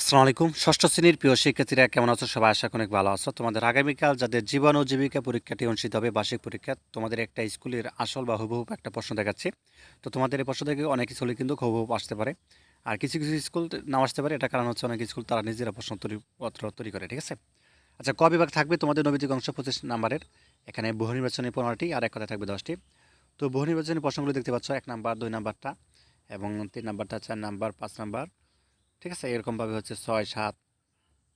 আসসালামু আলাইকুম। ষষ্ঠ শ্রেণির প্রিয় শিক্ষার্থীরা কেমন আছো? সবাই আশা অনেক ভালো আছো। তোমাদের আগামীকাল যাদের জীবন ও জীবিকা পরীক্ষাটি অনুষ্ঠিত হবে, বার্ষিক পরীক্ষা, তোমাদের একটা স্কুলের আসল বা হুবহু একটা প্রশ্ন দেখাচ্ছে। তো তোমাদের এই প্রশ্ন থেকে অনেক স্কুলে কিন্তু হুবহু আসতে পারে। আর কিছু কিছু স্কুল নাও আসতে পারে। এটা কারণ হচ্ছে অনেক স্কুল তারা নিজেরা প্রশ্ন তৈরি, পত্র তৈরি করে, ঠিক আছে? আচ্ছা ক বিভাগ থাকবে? তোমাদের নৈতিক অংশ পঁচিশ নাম্বারের। এখানে বহু নির্বাচনী পনেরোটি আর এক কথায় থাকবে দশটি। তো বহু নির্বাচনী প্রশ্নগুলো দেখতে পাচ্ছ, এক নাম্বার, দুই নাম্বারটা এবং তিন নাম্বারটা, চার নাম্বার, পাঁচ নাম্বার। ঠিক আছে? এরকমভাবে হচ্ছে ছয়, সাত,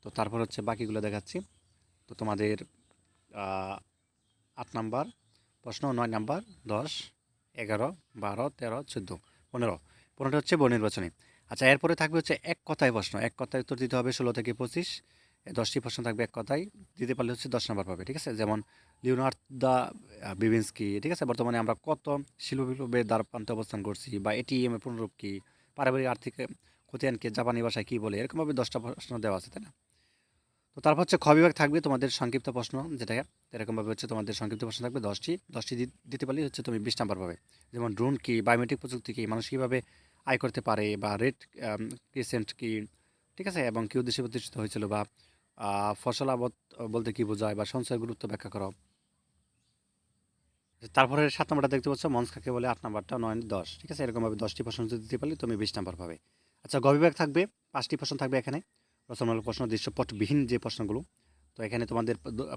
তো তারপর হচ্ছে বাকিগুলো দেখাচ্ছি। তো তোমাদের আট নাম্বার, প্রশ্ন নয় নাম্বার, দশ, এগারো, বারো, তেরো, চোদ্দ, পনেরো। পনেরোটা হচ্ছে বহু নির্বাচনী। আচ্ছা এরপরে থাকবে হচ্ছে এক কথায় প্রশ্ন। এক কথায় উত্তর দিতে হবে ষোলো থেকে পঁচিশ। দশটি প্রশ্ন থাকবে এক কথায়। দিতে পারলে হচ্ছে দশ নাম্বার পাবে, ঠিক আছে? যেমন লিওনার্ড দ্য বিভিন্সকি ঠিক আছে? বর্তমানে আমরা কত শিল্পবিপ্লবের দ্বার প্রান্তে অবস্থান করছি বা এটিএম এর পুনরূপ কী? পারিবারিক আর্থিক খতিয়ানকে জাপানি ভাষায় কী বলে? এরকমভাবে দশটা প্রশ্ন দেওয়া আছে, তাই না? তো তারপর হচ্ছে খ বিভাগ থাকবে তোমাদের সংক্ষিপ্ত প্রশ্ন যেটা এরকমভাবে হচ্ছে তোমাদের সংক্ষিপ্ত প্রশ্ন থাকবে দশটি। দশটি দিতে পারলে হচ্ছে তুমি বিশ নাম্বার পাবে। যেমন ড্রোন কি বায়োমেট্রিক প্রযুক্তি কি, মানুষ কীভাবে আয় করতে পারে বা রেট ক্রিসেন্ট কি, ঠিক আছে? এবং কী উদ্দেশ্যে প্রতিষ্ঠিত হয়েছিল বা ফসল আবদ বলতে কি বোঝায় বা সঞ্চয় গুরুত্ব ব্যাখ্যা করো। তারপরে সাত নাম্বারটা দেখতে পাচ্ছ মঞ্চ বলে আট নাম্বারটা, নয় দশ, ঠিক আছে? এরকমভাবে দশটি প্রশ্ন দিতে পারলে তুমি বিশ নাম্বার পাবে। আচ্ছা গ বিভাগ থাকবে, পাঁচটি প্রশ্ন থাকবে এখানে। রচনামূলক প্রশ্ন, দৃশ্যপটবিহীন যে প্রশ্নগুলো। তো এখানে তোমাদের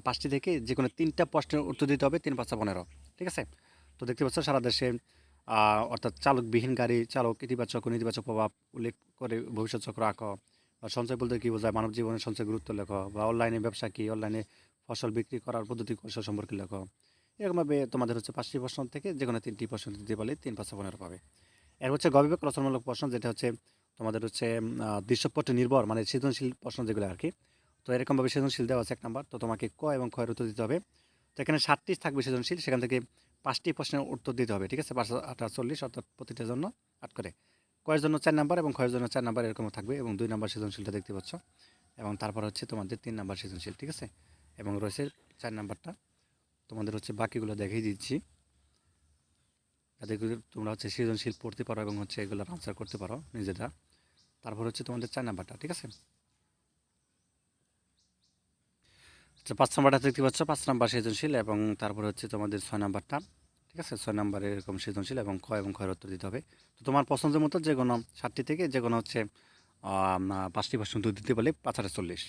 পাঁচটি থেকে যে কোনো তিনটা প্রশ্নের উত্তর দিতে হবে, তিন পাঁচটা পনেরো। ঠিক আছে? তো দেখতে পাচ্ছ, সারা দেশে অর্থাৎ চালকবিহীন গাড়ি চালক, ইতিবাচক ও নেতিবাচক প্রভাব উল্লেখ করে ভবিষ্যৎ চক্র আঁকো। বা সঞ্চয় বলতে কী বোঝায়? মানব জীবনের সঞ্চয় গুরুত্ব লেখ। বা অনলাইনে ব্যবসা কী? অনলাইনে ফসল বিক্রি করার পদ্ধতি কৌশল সম্পর্কে লেখো। এরকমভাবে তোমাদের হচ্ছে পাঁচটি প্রশ্ন থেকে যে কোনো তিনটি প্রশ্ন দিতে পারলে তিন পাঁচটা পনেরো পাবে। এর হচ্ছে গবিবেক রচনামূলক প্রশ্ন, যেটা হচ্ছে তোমাদের হচ্ছে দৃশ্যপট নির্ভর মানে সৃজনশীল প্রশ্ন যেগুলো আর কি। তো এরকমভাবে সৃজনশীল দেওয়া আছে এক নাম্বার। তো তোমাকে ক এবং খয়ের উত্তর দিতে হবে। তো এখানে সাতটি থাকবে সৃজনশীল, সেখান থেকে পাঁচটি প্রশ্নের উত্তর দিতে হবে, ঠিক আছে? পাঁচ আটা চল্লিশ, অর্থাৎ প্রতিটার জন্য আট করে। কয়ের জন্য চার নাম্বার এবং খয়ের জন্য চার নাম্বার এরকম থাকবে এবং দুই নাম্বার সৃজনশীলটা দেখতে পাচ্ছ। এবং তারপর হচ্ছে তোমাদের তিন নাম্বার সৃজনশীল, ঠিক আছে? এবং রয়েছে চার নাম্বারটা। তোমাদের হচ্ছে বাকিগুলো দেখিয়ে দিচ্ছি। যাতে তোমরা হচ্ছে সৃজনশীল পড়তে পারো এবং হচ্ছে এগুলোর আনসার করতে পারো নিজেরা। তারপর হচ্ছে তোমাদের চার নাম্বারটা, ঠিক আছে? আচ্ছা পাঁচ নাম্বারটা দেখতে পাচ্ছ, পাঁচ নাম্বার সৃজনশীল এবং তারপর হচ্ছে তোমাদের ছয় নাম্বারটা, ঠিক আছে? ছয় নাম্বারে এরকম সৃজনশীল এবং ক এবং ক্ষয়ের উত্তর দিতে হবে। তো তোমার পছন্দের মতো যে কোনো সাতটি থেকে যে কোনো হচ্ছে পাঁচটি উত্তর দিতে পারলে পাঁচ হাজার চল্লিশ।